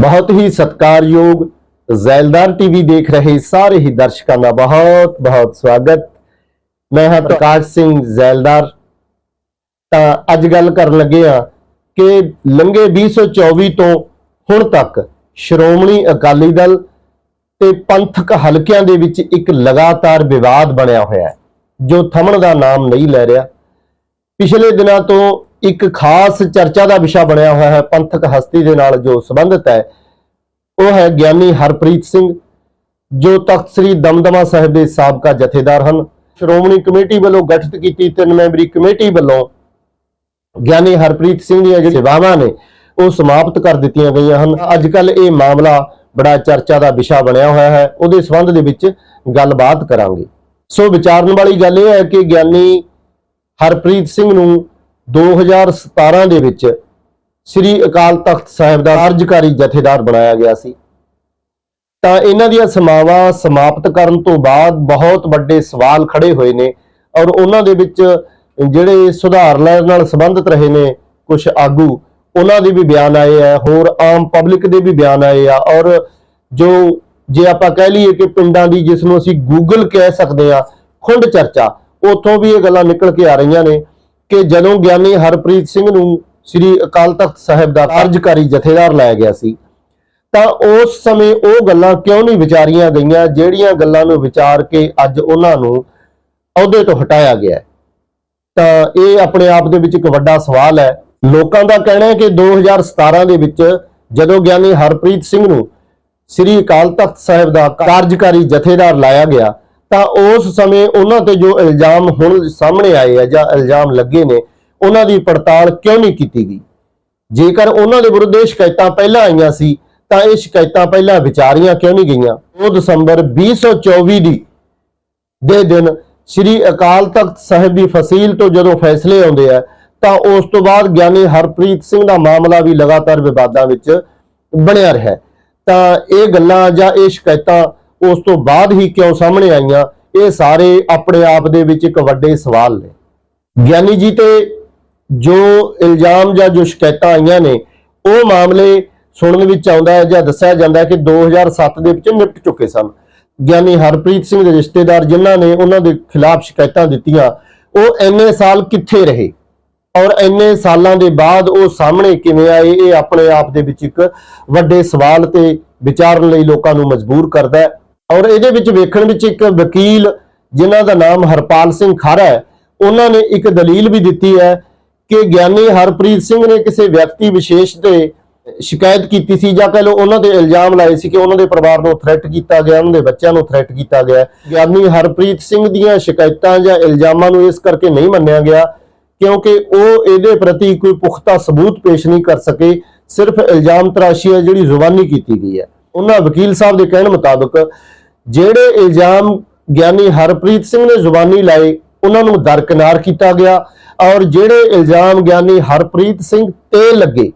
ਬਹੁਤ ਹੀ ਸਤਿਕਾਰਯੋਗ ਜ਼ੈਲਦਾਰ ਟੀਵੀ ਦੇਖ ਰਹੇ ਸਾਰੇ ਹੀ ਦਰਸ਼ਕਾਂ ਦਾ ਬਹੁਤ ਬਹੁਤ ਸਵਾਗਤ। ਮੈਂ ਹਾਂ ਪ੍ਰਕਾਸ਼ ਸਿੰਘ ਜ਼ੈਲਦਾਰ। ਤਾਂ ਅੱਜ ਗੱਲ ਕਰਨ ਲੱਗੇ ਆ ਕਿ ਲੰਘੇ 2024 ਤੋਂ ਹੁਣ ਤੱਕ ਸ਼੍ਰੋਮਣੀ ਅਕਾਲੀ ਦਲ ਤੇ ਪੰਥਕ ਹਲਕਿਆਂ ਦੇ ਵਿੱਚ ਇੱਕ ਲਗਾਤਾਰ ਵਿਵਾਦ ਬਣਿਆ ਹੋਇਆ ਹੈ ਜੋ ਥਮਣ ਦਾ ਨਾਮ ਨਹੀਂ ਲੈ ਰਿਹਾ। ਪਿਛਲੇ ਦਿਨਾਂ ਤੋਂ ਇੱਕ ਖਾਸ ਚਰਚਾ ਦਾ ਵਿਸ਼ਾ ਬਣਿਆ ਹੋਇਆ ਹੈ, ਪੰਥਕ ਹਸਤੀ ਦੇ ਨਾਲ ਜੋ ਸੰਬੰਧਿਤ ਹੈ। ਉਹ ਹੈ ਗਿਆਨੀ ਹਰਪ੍ਰੀਤ ਸਿੰਘ, ਜੋ ਤਖਤ ਸ੍ਰੀ ਦਮਦਮਾ ਸਾਹਿਬ ਦੇ ਸਾਬਕਾ ਜਥੇਦਾਰ ਹਨ। ਸ਼੍ਰੋਮਣੀ ਕਮੇਟੀ ਵੱਲੋਂ ਗਠਿਤ ਕੀਤੀ ਤਿੰਨ ਮੈਂਬਰੀ ਕਮੇਟੀ ਵੱਲੋਂ ਗਿਆਨੀ ਹਰਪ੍ਰੀਤ ਸਿੰਘ ਦੀਆਂ ਜਿਹੜੀ ਸੇਵਾਵਾਂ ਨੇ, ਉਹ ਸਮਾਪਤ ਕਰ ਦਿੱਤੀਆਂ ਗਈਆਂ ਹਨ। ਅੱਜ ਕੱਲ ਇਹ ਮਾਮਲਾ ਬੜਾ ਚਰਚਾ ਦਾ ਵਿਸ਼ਾ ਬਣਿਆ ਹੋਇਆ ਹੈ। ਉਹਦੇ ਸੰਬੰਧ ਦੇ ਵਿੱਚ ਗੱਲਬਾਤ ਕਰਾਂਗੇ। ਸੋ ਵਿਚਾਰਨ ਵਾਲੀ ਗੱਲ ਇਹ ਹੈ ਕਿ ਗਿਆਨੀ ਹਰਪ੍ਰੀਤ ਸਿੰਘ ਨੂੰ 2017 ਦੇ ਵਿੱਚ ਸ੍ਰੀ ਅਕਾਲ ਤਖਤ ਸਾਹਿਬ ਦਾ ਕਾਰਜਕਾਰੀ ਜਥੇਦਾਰ ਬਣਾਇਆ ਗਿਆ ਸੀ। ਤਾਂ ਇਹਨਾਂ ਦੀਆਂ ਸਮਾਵਾਂ ਸਮਾਪਤ ਕਰਨ ਤੋਂ ਬਾਅਦ ਬਹੁਤ ਵੱਡੇ ਸਵਾਲ ਖੜੇ ਹੋਏ ਨੇ ਔਰ ਉਹਨਾਂ ਦੇ ਵਿੱਚ ਜਿਹੜੇ ਸੁਧਾਰ ਲੈਣ ਨਾਲ ਸੰਬੰਧਿਤ ਰਹੇ ਨੇ ਕੁਝ ਆਗੂ, ਉਹਨਾਂ ਦੇ ਵੀ ਬਿਆਨ ਆਏ ਆ, ਹੋਰ ਆਮ ਪਬਲਿਕ ਦੇ ਵੀ ਬਿਆਨ ਆਏ ਆ ਔਰ ਜੋ ਜੇ ਆਪਾਂ ਕਹਿ ਲਈਏ ਕਿ ਪਿੰਡਾਂ ਦੀ ਜਿਸ ਨੂੰ ਅਸੀਂ ਗੂਗਲ ਕਹਿ ਸਕਦੇ ਆ ਖੁੰਡ ਚਰਚਾ, ਉੱਥੋਂ ਵੀ ਇਹ ਗੱਲਾਂ ਨਿਕਲ ਕੇ ਆ ਰਹੀਆਂ ਨੇ। ਕਿ ਜਦੋਂ ਗਿਆਨੀ ਹਰਪ੍ਰੀਤ ਸਿੰਘ ਨੂੰ ਸ੍ਰੀ ਅਕਾਲ ਤਖਤ ਸਾਹਿਬ ਦਾ ਕਾਰਜਕਾਰੀ ਜਥੇਦਾਰ ਲਾਇਆ ਗਿਆ ਸੀ, ਤਾਂ ਉਸ ਸਮੇਂ ਉਹ ਗੱਲਾਂ ਕਿਉਂ ਨਹੀਂ ਵਿਚਾਰੀਆਂ ਗਈਆਂ, ਜਿਹੜੀਆਂ ਗੱਲਾਂ ਨੂੰ ਵਿਚਾਰ ਕੇ ਅੱਜ ਉਹਨਾਂ ਨੂੰ ਅਹੁਦੇ ਤੋਂ ਹਟਾਇਆ ਗਿਆ ਤਾਂ ਇਹ ਆਪਣੇ ਆਪ ਦੇ ਵਿੱਚ ਇੱਕ ਵੱਡਾ ਸਵਾਲ ਹੈ। ਲੋਕਾਂ ਦਾ ਕਹਿਣਾ ਹੈ ਕਿ 2017 ਦੇ ਵਿੱਚ ਜਦੋਂ ਗਿਆਨੀ ਹਰਪ੍ਰੀਤ ਸਿੰਘ ਨੂੰ ਸ੍ਰੀ ਅਕਾਲ ਤਖਤ ਸਾਹਿਬ ਦਾ ਕਾਰਜਕਾਰੀ ਜਥੇਦਾਰ ਲਾਇਆ ਗਿਆ ਤਾਂ ਉਸ ਸਮੇਂ ਉਹਨਾਂ ਤੇ ਜੋ ਇਲਜ਼ਾਮ ਹੁਣ ਸਾਹਮਣੇ ਆਏ ਆ ਜਾਂ ਇਲਜ਼ਾਮ ਲੱਗੇ ਨੇ, ਉਹਨਾਂ ਦੀ ਪੜਤਾਲ ਕਿਉਂ ਨਹੀਂ ਕੀਤੀ ਗਈ? ਜੇਕਰ ਉਹਨਾਂ ਦੇ ਵਿਰੁੱਧ ਸ਼ਿਕਾਇਤਾਂ ਪਹਿਲਾਂ ਆਈਆਂ ਸੀ, ਤਾਂ ਇਹ ਸ਼ਿਕਾਇਤਾਂ ਪਹਿਲਾਂ ਵਿਚਾਰੀਆਂ ਕਿਉਂ ਨਹੀਂ ਗਈਆਂ? 2 ਦਸੰਬਰ 2024 ਦੀ ਦੇ ਦਿਨ ਸ੍ਰੀ ਅਕਾਲ ਤਖਤ ਸਾਹਿਬ ਦੀ ਫਸੀਲ ਤੋਂ ਜਦੋਂ ਫੈਸਲੇ ਆਉਂਦੇ ਆ, ਤਾਂ ਉਸ ਤੋਂ ਬਾਅਦ ਗਿਆਨੀ ਹਰਪ੍ਰੀਤ ਸਿੰਘ ਦਾ ਮਾਮਲਾ ਵੀ ਲਗਾਤਾਰ ਵਿਵਾਦਾਂ ਵਿੱਚ ਬਣਿਆ ਰਿਹਾ। ਤਾਂ ਇਹ ਗੱਲਾਂ ਜਾਂ ਇਹ ਸ਼ਿਕਾਇਤਾਂ ਉਸ ਤੋਂ ਬਾਅਦ ਹੀ ਕਿਉਂ ਸਾਹਮਣੇ ਆਈਆਂ? ਇਹ ਸਾਰੇ ਆਪਣੇ ਆਪ ਦੇ ਵਿੱਚ ਇੱਕ ਵੱਡੇ ਸਵਾਲ ਨੇ। ਗਿਆਨੀ ਜੀ ਤੇ ਜੋ ਇਲਜ਼ਾਮ ਜਾਂ ਜੋ ਸ਼ਿਕਾਇਤਾਂ ਆਈਆਂ ਨੇ, ਉਹ ਮਾਮਲੇ ਸੁਣਨ ਵਿੱਚ ਆਉਂਦਾ ਹੈ ਜਾਂ ਦੱਸਿਆ ਜਾਂਦਾ ਹੈ ਕਿ 2007 ਦੇ ਵਿੱਚ ਨਿਪਟ ਚੁੱਕੇ ਸਨ। ਗਿਆਨੀ ਹਰਪ੍ਰੀਤ ਸਿੰਘ ਦੇ ਰਿਸ਼ਤੇਦਾਰ ਜਿਨ੍ਹਾਂ ਨੇ ਉਹਨਾਂ ਦੇ ਖਿਲਾਫ ਸ਼ਿਕਾਇਤਾਂ ਦਿੱਤੀਆਂ, ਉਹ ਇੰਨੇ ਸਾਲ ਕਿੱਥੇ ਰਹੇ? ਔਰ ਇੰਨੇ ਸਾਲਾਂ ਦੇ ਬਾਅਦ ਉਹ ਸਾਹਮਣੇ ਕਿਵੇਂ ਆਏ? ਇਹ ਆਪਣੇ ਆਪ ਦੇ ਵਿੱਚ ਇੱਕ ਵੱਡੇ ਸਵਾਲ ਤੇ ਵਿਚਾਰਨ ਲਈ ਲੋਕਾਂ ਨੂੰ ਮਜਬੂਰ ਕਰਦਾ ਹੈ। ਔਰ ਇਹਦੇ ਵਿੱਚ ਵੇਖਣ ਵਿੱਚ ਇੱਕ ਵਕੀਲ ਜਿਨ੍ਹਾਂ ਦਾ ਨਾਮ ਹਰਪਾਲ ਸਿੰਘ ਖਾਰਾ ਹੈ, ਉਹਨਾਂ ਨੇ ਇੱਕ ਦਲੀਲ ਵੀ ਦਿੱਤੀ ਹੈ ਕਿ ਗਿਆਨੀ ਹਰਪ੍ਰੀਤ ਸਿੰਘ ਨੇ ਕਿਸੇ ਵਿਅਕਤੀ ਵਿਸ਼ੇਸ਼ ਤੇ ਸ਼ਿਕਾਇਤ ਕੀਤੀ ਸੀ ਜਾਂ ਕਹ ਲਓ ਉਹਨਾਂ ਦੇ ਇਲਜ਼ਾਮ ਲਾਏ ਸੀ ਕਿ ਉਹਨਾਂ ਦੇ ਪਰਿਵਾਰ ਨੂੰ ਥ੍ਰੈਟ ਕੀਤਾ ਗਿਆ, ਉਹਨਾਂ ਦੇ ਬੱਚਿਆਂ ਨੂੰ ਥ੍ਰੈਟ ਕੀਤਾ ਗਿਆ। ਗਿਆਨੀ ਹਰਪ੍ਰੀਤ ਸਿੰਘ ਦੀਆਂ ਸ਼ਿਕਾਇਤਾਂ ਜਾਂ ਇਲਜ਼ਾਮਾਂ ਨੂੰ ਇਸ ਕਰਕੇ ਨਹੀਂ ਮੰਨਿਆ ਗਿਆ ਕਿਉਂਕਿ ਉਹ ਇਹਦੇ ਪ੍ਰਤੀ ਕੋਈ ਪੁਖਤਾ ਸਬੂਤ ਪੇਸ਼ ਨਹੀਂ ਕਰ ਸਕੇ, ਸਿਰਫ ਇਲਜ਼ਾਮ ਤਰਾਸ਼ੀ ਹੈ ਜਿਹੜੀ ਜ਼ੁਬਾਨੀ ਕੀਤੀ ਗਈ ਹੈ। ਉਹਨਾਂ ਵਕੀਲ ਸਾਹਿਬ ਦੇ ਕਹਿਣ ਮੁਤਾਬਕ ਜਿਹੜੇ ਇਲਜ਼ਾਮ ਗਿਆਨੀ ਹਰਪ੍ਰੀਤ ਸਿੰਘ ਨੇ ਜ਼ੁਬਾਨੀ ਲਾਏ, ਉਹਨਾਂ ਨੂੰ ਦਰਕਨਾਰ ਕੀਤਾ ਗਿਆ ਔਰ ਜਿਹੜੇ ਇਲਜ਼ਾਮ ਗਿਆਨੀ ਹਰਪ੍ਰੀਤ ਸਿੰਘ ਤੇ ਲੱਗੇ,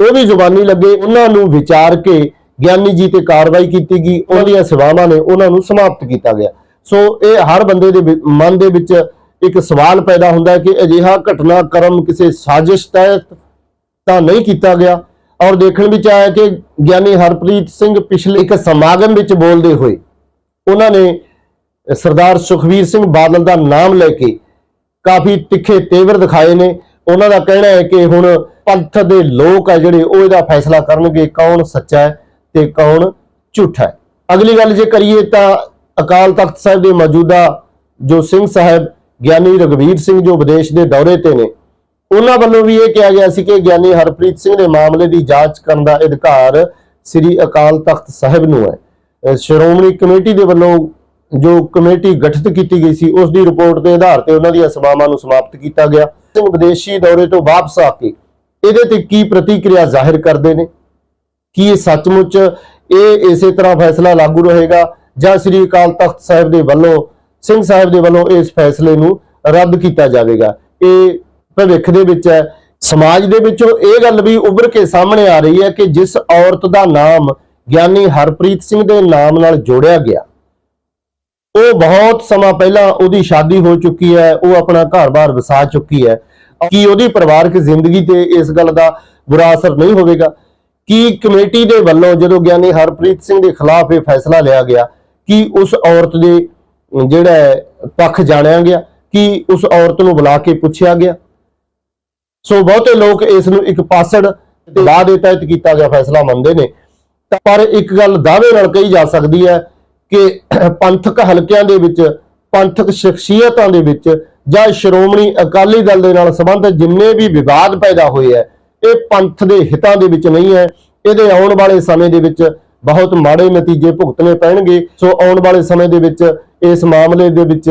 ਉਹ ਵੀ ਜ਼ੁਬਾਨੀ ਲੱਗੇ, ਉਹਨਾਂ ਨੂੰ ਵਿਚਾਰ ਕੇ ਗਿਆਨੀ ਜੀ ਤੇ ਕਾਰਵਾਈ ਕੀਤੀ ਗਈ ਉਹਨਾਂ ਦੀਆਂ ਸੇਵਾਵਾਂ ਨੇ ਉਹਨਾਂ ਨੂੰ ਸਮਾਪਤ ਕੀਤਾ ਗਿਆ। ਸੋ ਇਹ ਹਰ ਬੰਦੇ ਦੇ ਮਨ ਦੇ ਵਿੱਚ ਇੱਕ ਸਵਾਲ ਪੈਦਾ ਹੁੰਦਾ ਹੈ ਕਿ ਅਜਿਹਾ ਘਟਨਾਕ੍ਰਮ ਕਿਸੇ ਸਾਜ਼ਿਸ਼ ਤਹਿਤ ਤਾਂ ਨਹੀਂ ਕੀਤਾ ਗਿਆ ਔਰ ਦੇਖਣ ਵਿੱਚ ਆਇਆ ਕਿ ਗਿਆਨੀ ਹਰਪ੍ਰੀਤ ਸਿੰਘ ਪਿਛਲੇ ਇੱਕ ਸਮਾਗਮ ਵਿੱਚ ਬੋਲਦੇ ਹੋਏ ਉਹਨਾਂ ਨੇ ਸਰਦਾਰ ਸੁਖਵੀਰ ਸਿੰਘ ਬਾਦਲ ਦਾ ਨਾਮ ਲੈ ਕੇ ਕਾਫੀ ਤਿੱਖੇ ਤੇਵਰ ਦਿਖਾਏ ਨੇ। ਉਹਨਾਂ ਦਾ ਕਹਿਣਾ ਹੈ ਕਿ ਹੁਣ ਪੰਥ ਦੇ ਲੋਕ ਆ ਜਿਹੜੇ, ਉਹ ਇਹਦਾ ਫੈਸਲਾ ਕਰਨਗੇ ਕੌਣ ਸੱਚਾ ਹੈ ਤੇ ਕੌਣ ਝੂਠਾ ਹੈ। ਅਗਲੀ ਗੱਲ ਜੇ ਕਰੀਏ ਤਾਂ ਅਕਾਲ ਤਖਤ ਸਾਹਿਬ ਦੇ ਮੌਜੂਦਾ ਜੋ ਸਿੰਘ ਸਾਹਿਬ, ਗਿਆਨੀ ਰਗਵੀਰ ਸਿੰਘ ਜੋ ਵਿਦੇਸ਼ ਦੇ ਦੌਰੇ ਤੇ ਨੇ, ਉਹਨਾਂ ਵੱਲੋਂ ਵੀ ਇਹ ਕਿਹਾ ਗਿਆ ਸੀ ਕਿ ਗਿਆਨੀ ਹਰਪ੍ਰੀਤ ਸਿੰਘ ਦੇ ਮਾਮਲੇ ਦੀ ਜਾਂਚ ਕਰਨ ਦਾ ਅਧਿਕਾਰ ਸ੍ਰੀ ਅਕਾਲ ਤਖਤ ਸਾਹਿਬ ਨੂੰ ਹੈ। ਸ਼੍ਰੋਮਣੀ ਕਮੇਟੀ ਦੇ ਵੱਲੋਂ ਜੋ ਕਮੇਟੀ ਗਠਿਤ ਕੀਤੀ ਗਈ ਸੀ, ਉਸ ਦੀ ਰਿਪੋਰਟ ਦੇ ਆਧਾਰ ਤੇ ਉਹਨਾਂ ਦੀਆਂ ਸੇਵਾਵਾਂ ਨੂੰ ਸਮਾਪਤ ਕੀਤਾ ਗਿਆ। ਸਿੰਘ ਵਿਦੇਸ਼ੀ ਦੌਰੇ ਤੋਂ ਵਾਪਸ ਆ ਕੇ ਇਹਦੇ ਤੇ ਕੀ ਪ੍ਰਤੀਕਿਰਿਆ ਜ਼ਾਹਿਰ ਕਰਦੇ ਨੇ? ਕੀ ਇਹ ਸੱਚਮੁੱਚ ਇਹ ਇਸੇ ਤਰ੍ਹਾਂ ਫੈਸਲਾ ਲਾਗੂ ਰਹੇਗਾ ਜਾਂ ਸ੍ਰੀ ਅਕਾਲ ਤਖਤ ਸਾਹਿਬ ਦੇ ਵੱਲੋਂ, ਸਿੰਘ ਸਾਹਿਬ ਦੇ ਵੱਲੋਂ ਇਸ ਫੈਸਲੇ ਨੂੰ ਰੱਦ ਕੀਤਾ ਜਾਵੇਗਾ? ਇਹ ਭਵਿੱਖ ਦੇ ਵਿੱਚ ਹੈ। ਸਮਾਜ ਦੇ ਵਿੱਚੋਂ ਇਹ ਗੱਲ ਵੀ ਉੱਭਰ ਕੇ ਸਾਹਮਣੇ ਆ ਰਹੀ ਹੈ ਕਿ ਜਿਸ ਔਰਤ ਦਾ ਨਾਮ ਗਿਆਨੀ ਹਰਪ੍ਰੀਤ ਸਿੰਘ ਦੇ ਨਾਮ ਨਾਲ ਜੋੜਿਆ ਗਿਆ। ਉਹ ਬਹੁਤ ਸਮਾਂ ਪਹਿਲਾਂ ਉਹਦੀ ਸ਼ਾਦੀ ਹੋ ਚੁੱਕੀ ਹੈ ਉਹ ਆਪਣਾ ਘਰ-ਬਾਰ ਵਸਾ ਚੁੱਕੀ ਹੈ। ਕੀ ਉਹਦੀ ਪਰਿਵਾਰਕ ਜ਼ਿੰਦਗੀ ਤੇ ਇਸ ਗੱਲ ਦਾ ਬੁਰਾ ਅਸਰ ਨਹੀਂ ਹੋਵੇਗਾ? ਕੀ ਕਮੇਟੀ ਦੇ ਵੱਲੋਂ ਜਦੋਂ ਗਿਆਨੀ ਹਰਪ੍ਰੀਤ ਸਿੰਘ ਦੇ ਖਿਲਾਫ ਇਹ ਫੈਸਲਾ ਲਿਆ ਗਿਆ ਕਿ ਉਸ ਔਰਤ ਦੇ ਜਿਹੜਾ ਹੈ, ਪੱਖ ਜਾਣਿਆ ਗਿਆ? ਕਿ ਉਸ ਔਰਤ ਨੂੰ ਬੁਲਾ ਕੇ ਪੁੱਛਿਆ ਗਿਆ? ਸੋ ਬਹੁਤੇ ਲੋਕ ਇਸ ਨੂੰ ਇੱਕ ਪਾਸੜ ਤੇ ਬਾਅਦ ਦੇ ਤਹਿਤ ਕੀਤਾ ਗਿਆ ਫੈਸਲਾ ਮੰਨਦੇ ਨੇ। ਪਰ ਇੱਕ ਗੱਲ ਦਾਅਵੇ ਨਾਲ ਕਹੀ ਜਾ ਸਕਦੀ ਹੈ ਕਿ ਪੰਥਕ ਹਲਕਿਆਂ ਦੇ ਵਿੱਚ, ਪੰਥਕ ਸ਼ਖਸੀਅਤਾਂ ਦੇ ਵਿੱਚ ਜਾਂ ਸ਼੍ਰੋਮਣੀ ਅਕਾਲੀ ਦਲ ਦੇ ਨਾਲ ਸੰਬੰਧਿਤ ਜਿੰਨੇ ਵੀ ਵਿਵਾਦ ਪੈਦਾ ਹੋਏ ਹੈ, ਇਹ ਪੰਥ ਦੇ ਹਿੱਤਾਂ ਦੇ ਵਿੱਚ ਨਹੀਂ ਹੈ। ਇਹਦੇ ਆਉਣ ਵਾਲੇ ਸਮੇਂ ਦੇ ਵਿੱਚ ਬਹੁਤ ਮਾੜੇ ਨਤੀਜੇ ਭੁਗਤਣੇ ਪੈਣਗੇ। ਸੋ ਆਉਣ ਵਾਲੇ ਸਮੇਂ ਦੇ ਵਿੱਚ ਇਸ ਮਾਮਲੇ ਦੇ ਵਿੱਚ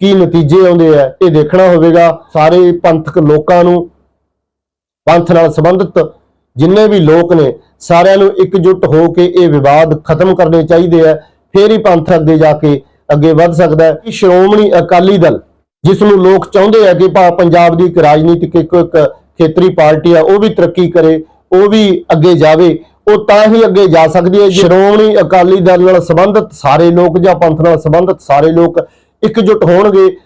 ਕੀ ਨਤੀਜੇ ਆਉਂਦੇ ਆ ਇਹ ਦੇਖਣਾ ਹੋਵੇਗਾ। ਸਾਰੇ ਪੰਥਕ ਲੋਕਾਂ ਨੂੰ ਪੰਥ ਨਾਲ ਸੰਬੰਧਿਤ ਜਿੰਨੇ ਵੀ ਲੋਕ ਨੇ, ਸਾਰਿਆਂ ਨੂੰ ਇਕਜੁੱਟ ਹੋ ਕੇ ਇਹ ਵਿਵਾਦ ਖਤਮ ਕਰਨੇ ਚਾਹੀਦੇ ਆ। ਫੇਰ ਹੀ ਪੰਥ ਅੱਗੇ ਜਾ ਕੇ ਅੱਗੇ ਵੱਧ ਸਕਦਾ ਹੈ। ਕਿ ਸ਼੍ਰੋਮਣੀ ਅਕਾਲੀ ਦਲ, ਜਿਸ ਨੂੰ ਲੋਕ ਚਾਹੁੰਦੇ ਆ ਕਿ ਭਾ- ਪੰਜਾਬ ਦੀ ਇੱਕ ਰਾਜਨੀਤਿਕ ਇੱਕ ਇੱਕ ਖੇਤਰੀ ਪਾਰਟੀ ਆ, ਉਹ ਵੀ ਤਰੱਕੀ ਕਰੇ, ਉਹ ਵੀ ਅੱਗੇ ਜਾਵੇ, ਉਹ ਤਾਂ ਹੀ ਅੱਗੇ ਜਾ ਸਕਦੀ ਹੈ। ਸ਼੍ਰੋਮਣੀ ਅਕਾਲੀ ਦਲ ਨਾਲ ਸੰਬੰਧਿਤ ਸਾਰੇ ਲੋਕ ਜਾਂ ਪੰਥ ਨਾਲ ਸੰਬੰਧਿਤ ਸਾਰੇ ਲੋਕ ਇਕਜੁੱਟ ਹੋਣਗੇ,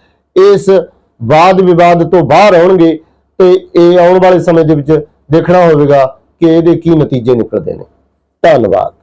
ਇਸ ਵਾਦ ਵਿਵਾਦ ਤੋਂ ਬਾਹਰ ਆਉਣਗੇ, ਤੇ ਇਹ ਆਉਣ ਵਾਲੇ ਸਮੇਂ ਦੇ ਵਿੱਚ ਦੇਖਣਾ ਹੋਵੇਗਾ ਕਿ ਇਹਦੇ ਕੀ ਨਤੀਜੇ ਨਿਕਲਦੇ ਨੇ। ਧੰਨਵਾਦ।